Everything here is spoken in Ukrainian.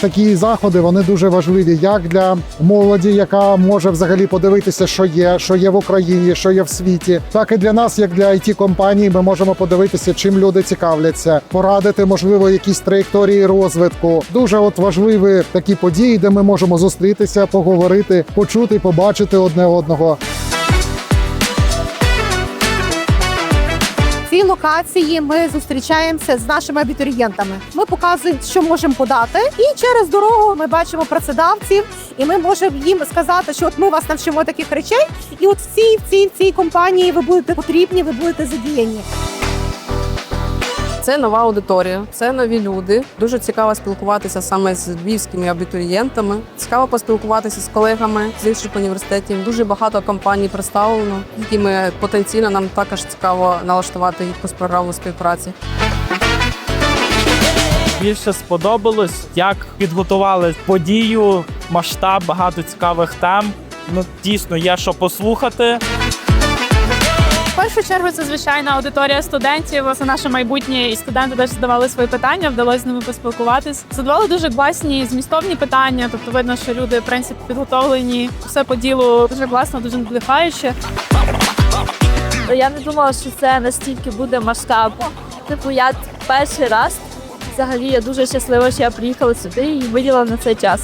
такі заходи вони дуже важливі як для молоді, яка може взагалі подивитися, що є, що є в Україні, що є в світі, так і для нас, як для it компаній, ми можемо подивитися, чим люди цікавляться, порадити, можливо, якісь траєкторії розвитку. Дуже от важливі такі події, де ми можемо зустрітися, поговорити, почути, побачити одне одного. Цій локації ми зустрічаємося з нашими абітурієнтами. Ми показуємо, що можемо подати, і через дорогу ми бачимо працедавців, і ми можемо їм сказати, що от ми вас навчимо таких речей, і от в цій, в цій, в цій компанії ви будете потрібні, ви будете задіяні. Це нова аудиторія, це нові люди. Дуже цікаво спілкуватися саме з львівськими абітурієнтами. Цікаво поспілкуватися з колегами з інших університетів. Дуже багато компаній представлено, якими потенційно нам також цікаво налаштувати якусь програму співпраці. Більше сподобалось, як підготували подію, масштаб, багато цікавих тем. Ну дійсно є що послухати. В першу чергу це звичайна аудиторія студентів. Це наше майбутнє, і студенти теж задавали свої питання, вдалося з ними поспілкуватись. Задавали дуже класні змістовні питання. Тобто видно, що люди в принципі підготовлені. Все по ділу дуже класно, дуже надихаюче. Я не думала, що це настільки буде масштабно. Типу, я перший раз взагалі я дуже щаслива, що я приїхала сюди і виділа на цей час.